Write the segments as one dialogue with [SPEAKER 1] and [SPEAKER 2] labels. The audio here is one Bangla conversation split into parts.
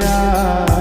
[SPEAKER 1] সুখী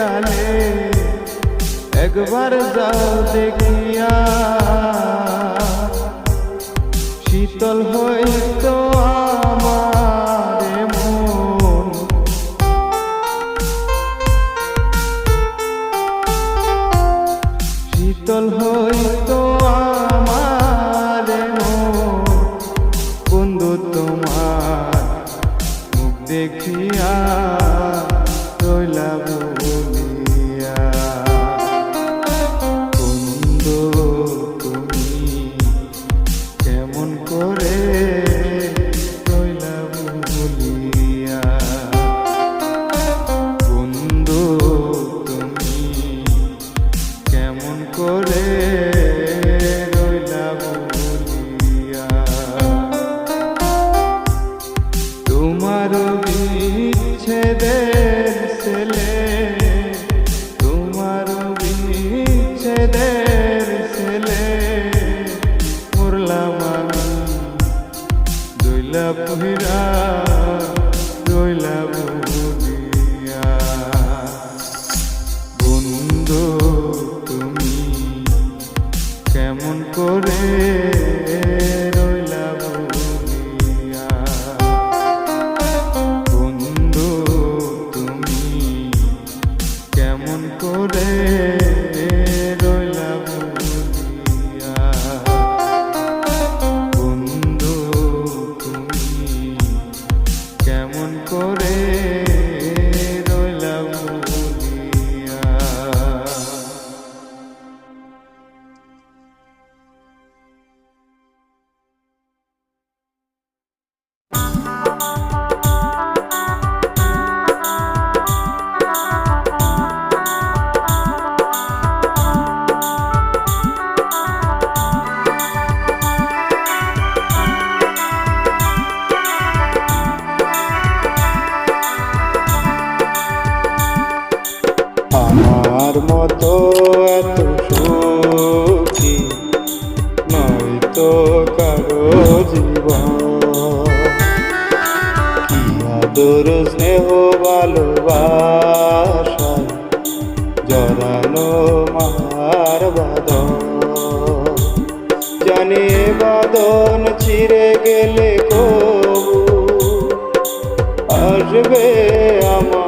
[SPEAKER 1] কালে একবার যাও দেখিয়া। শীতল হইতো আমার ভালোবাসায় জড়ানো মার বাদন। জানে বাদন ছিঁড়ে গেলে কবু আসবে আমার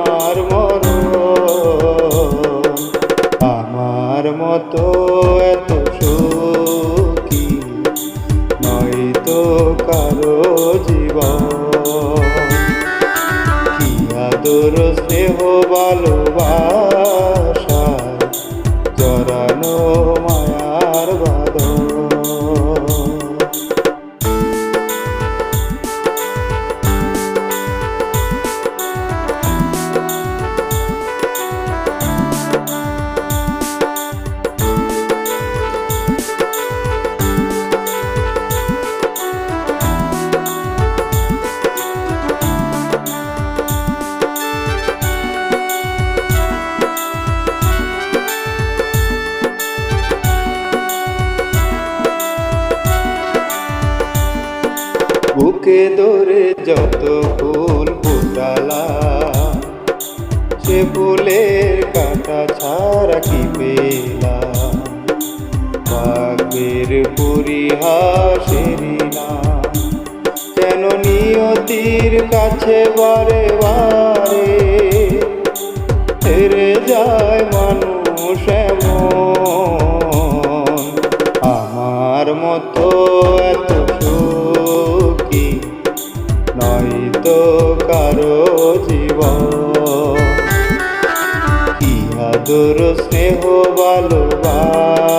[SPEAKER 1] পরিহাসেরই না কেন নিয়তির কাছে বারে বারে হেরে যায় মানুষ এমন। আমার মতো এত সুখী নয়তো কারও জীবন। কি আদর স্নেহ ভালোবাসায়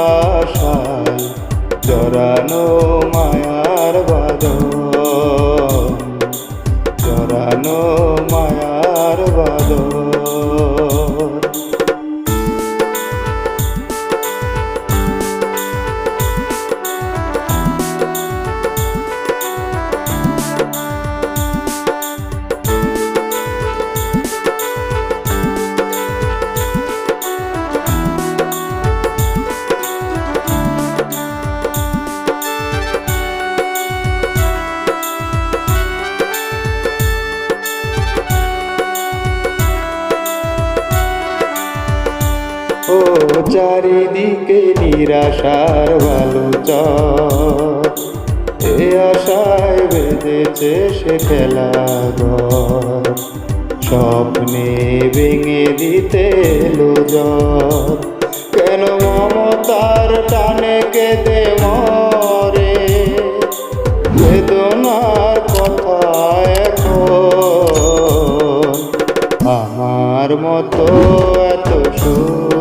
[SPEAKER 1] জড়ানো মায়ার বাদ চরানো মায়ার বাদন ও চারিদিকে নিরাশার ভালো এ আশায় বেঁধেছে সে খেলা স্বপ্নে ভেঙে দিতে এলো কেন মমতার টানে কেঁদে মরে? বেদনার কথা এখন। মতো এত হয়তো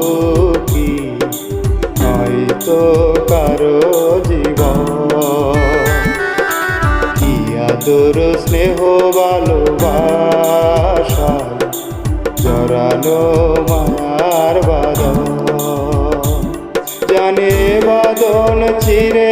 [SPEAKER 1] কারও জীবন। কি আদর স্নেহ ভালোবাসা জড়ানো মায়ার বাদন জানে বাদন চিরে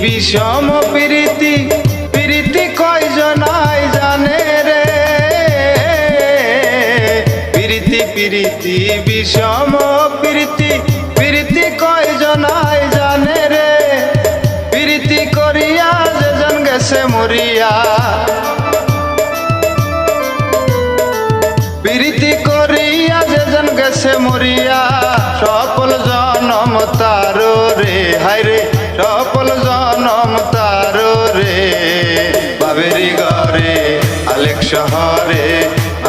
[SPEAKER 2] বিষম প্রীতি প্রীতি কয়জনাই জানে রে? প্রীতি প্রীতি বিষম প্রীতি প্রীতি কয়জনাই জানে রে? প্রীতি করিয়া যেজন গেছে মরিয়া। প্রীতি করিয়া যেজন গেছে মরিয়া। সফল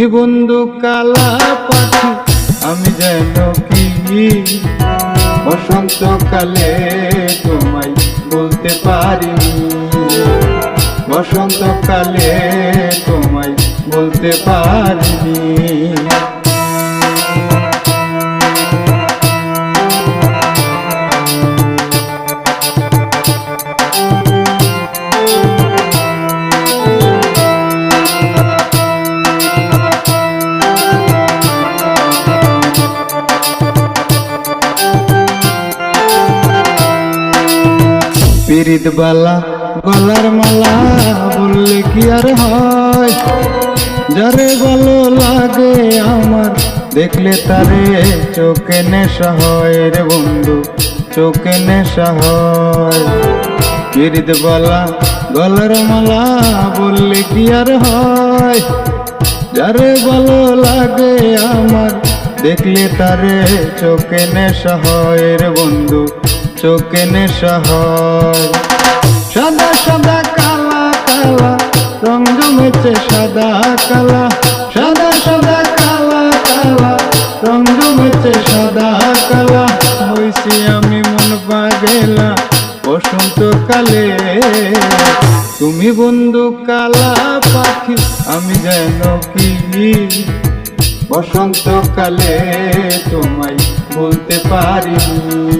[SPEAKER 2] তুমি বন্ধু কালা পাখি, আমি যেন কি? বসন্তকালে তোমায় বলতে পারিনি বসন্তকালে তোমায় বলতে পারিনি পিরিত বালা, গলার মালা বললে কি আর হয়? যারে ভালো লাগে আমার, দেখলে তারে চোখে নেশা হয় রে বন্ধু, চোখে নেশা হয়। পিরিত বালা, গলার মালা বললে কি আর হয়? যারে ভালো লাগে আমার, দেখলে তারে চোখে নেশা হয় রে বন্ধু চোখে নেশা হয়। সাদা সাদা, কালা কালা রং জমেছে সাদা, কালা। সাদা সাদা, কালা কালা রং জমেছে সাদা, কালা। হইছি আমি মন পাগেলা, বসন্তকালে। তুমি বন্ধু কালা পাখি, আমি যেন কি বসন্তকালে তোমায় বলতে পারিনি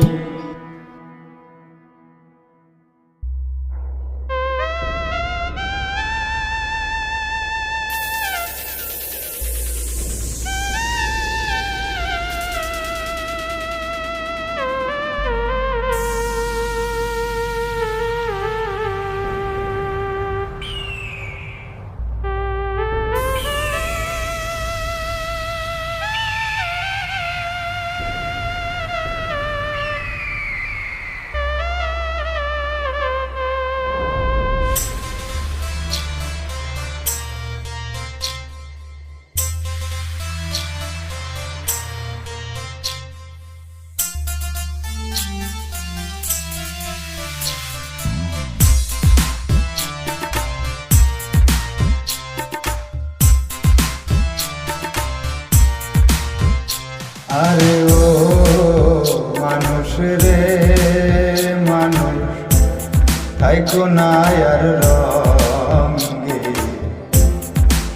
[SPEAKER 2] মানুষ থাইকো না আর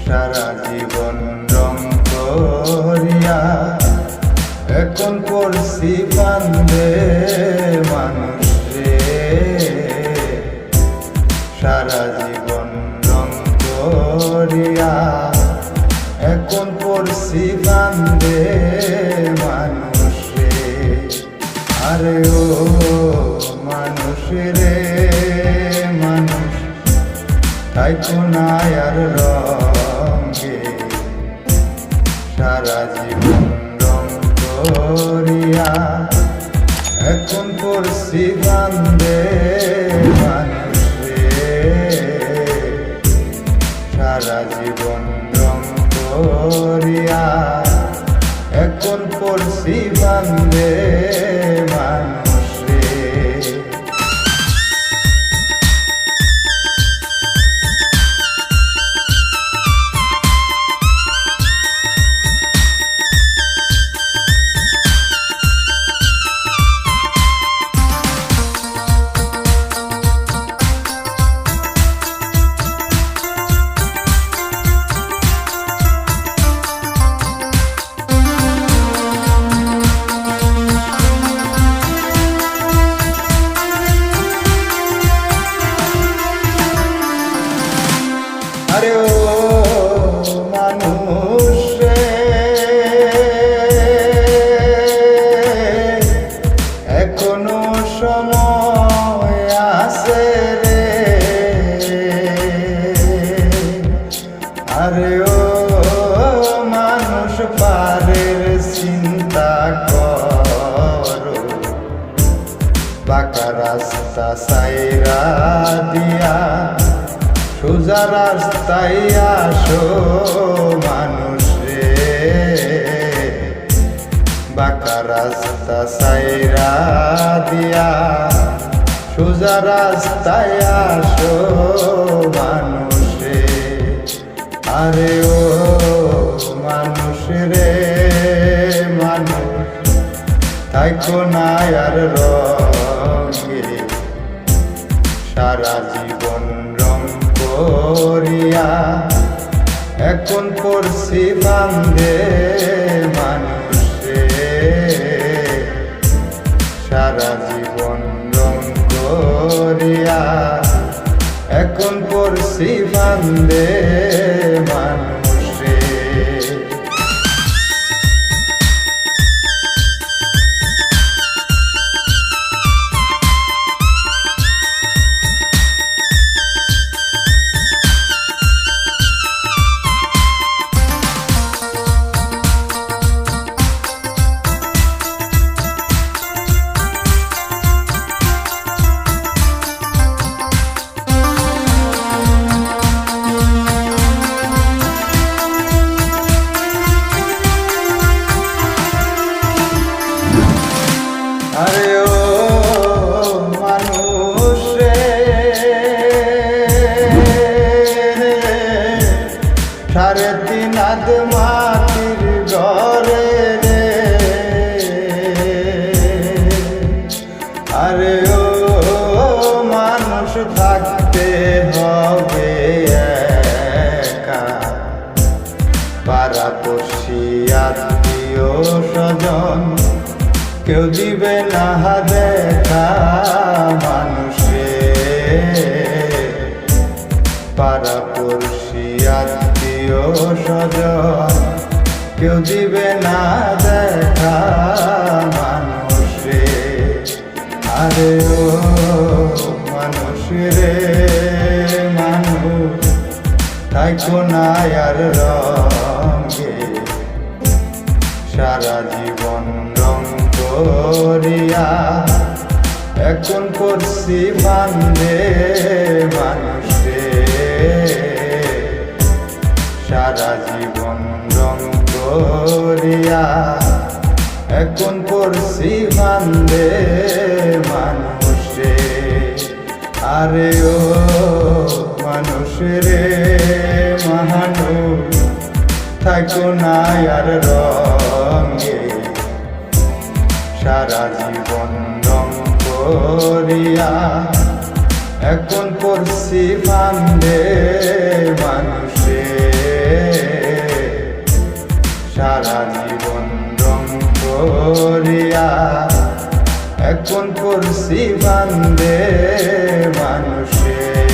[SPEAKER 2] সারা জীবন রং করিয়া এখন পড়ছি বান্ধে মানুষ রে। সারা জীবন রং করিয়া তাইতো না আর রঙে। সারা জীবন রং করিয়া এখন পড়ছি বান্ধে সারা জীবন রং করিয়া এখন পড়ছি বান্ধে সাইরা দিয়া সোজা রাস্তায় আসো মানুষ। আরে ও মানুষ রে, মানুষ থাইকো না আর রঙে। সারা জীবন রং করিয়া, এখন পড়ছি বান্ধে মানুষে। পড়ছি আত্মীয় স্বজন, কেউ দিবে না দেখা মানুষে আরে ও মানুষ রে, মানুষ থাইকো না আর রঙে। সারা জীবন রং করিয়া এখন করছি বান্ধে মানুষে সারা জীবন রং করিয়া এখন করছি বান্ধে মানুষে। আরে ও মানুষ রে মানুষ থাকো না আর রঙে। সারা জীবন রং করিয়া এখন করছি বান্ধে মানুষে। সারা জীবন রং করিয়া এখন করছি বান্ধে মানুষে